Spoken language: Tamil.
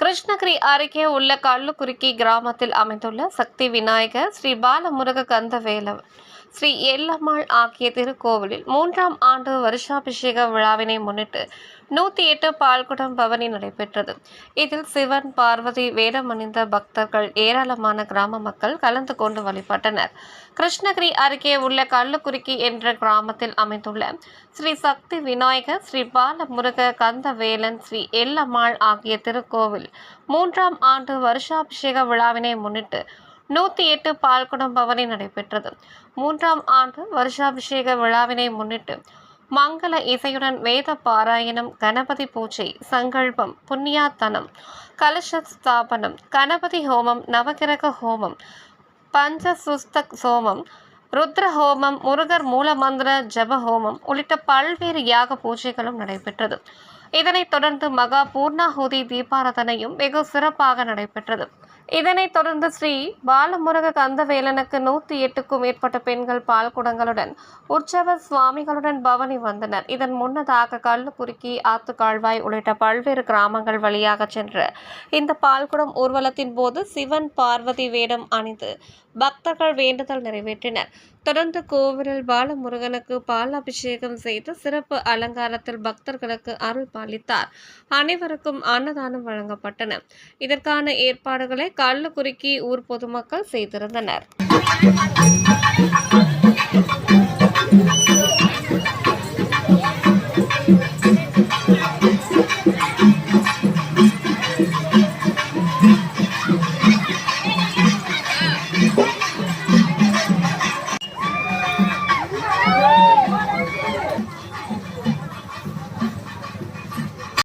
கிருஷ்ணகிரி அருகே உள்ள கள்ளுக்குறுக்கி கிராமத்தில் அமைந்துள்ள சக்தி விநாயகர் ஸ்ரீ பாலமுருக கந்தவேலவன். ஸ்ரீ எல்லம்மாள் ஆகிய திருக்கோவிலில் மூன்றாம் ஆண்டு வருஷாபிஷேக விழாவினை முன்னிட்டு நூற்றி எட்டு பால்குடம் பவனி நடைபெற்றது. இதில் சிவன் பார்வதி வேடமணிந்த பக்தர்கள் ஏராளமான கிராம மக்கள் கலந்து கொண்டு வழிபட்டனர். கிருஷ்ணகிரி அருகே உள்ள கள்ளுக்குறுக்கி என்ற கிராமத்தில் அமைந்துள்ள ஸ்ரீ சக்தி விநாயகர் ஸ்ரீ பாலமுருக கந்தவேலன் ஸ்ரீ எல்லம்மாள் ஆகிய திருக்கோவில் மூன்றாம் ஆண்டு வருஷாபிஷேக விழாவினை முன்னிட்டு நூற்றி எட்டு பால்குடம் பவனி நடைபெற்றது. மூன்றாம் ஆண்டு வருஷாபிஷேக விழாவினை முன்னிட்டு மங்கள இசையுடன் வேத பாராயணம் கணபதி பூஜை சங்கல்பம் புண்ணியாத்தனம் கலச ஸ்தாபனம் கணபதி ஹோமம் நவகிரக ஹோமம் பஞ்சசுஸ்தக் சோமம் ருத்ர ஹோமம் முருகர் மூலமந்திர ஜப ஹோமம் உள்ளிட்ட பல்வேறு யாக பூஜைகளும் நடைபெற்றது. இதனைத் தொடர்ந்து மகா பூர்ணாஹூதி தீபாரதனையும் வெகு சிறப்பாக நடைபெற்றது. இதனைத் தொடர்ந்து ஸ்ரீ பாலமுருக கந்தவேலனுக்கு நூற்றி எட்டுக்கும் மேற்பட்ட பெண்கள் பால் குடங்களுடன் உற்சவ சுவாமிகளுடன் பவனி வந்தனர். இதன் முன்னதாக கள்ளுக்குறுக்கி ஆத்துக்கால்வாய் உள்ளிட்ட பல்வேறு கிராமங்கள் வழியாக சென்ற இந்த பால்குடம் ஊர்வலத்தின் போது சிவன் பார்வதி வேடம் அணிந்து பக்தர்கள் வேண்டுதல் நிறைவேற்றினர். தொடர்ந்து கோவிலில் பாலமுருகனுக்கு பால் அபிஷேகம் செய்து சிறப்பு அலங்காரத்தில் பக்தர்களுக்கு அருள் பாலித்தார். அனைவருக்கும் அன்னதானம் வழங்கப்பட்டன. இதற்கான ஏற்பாடுகளை கள்ளக்குறிக்கி ஊர் பொதுமக்கள் செய்திருந்தனர்.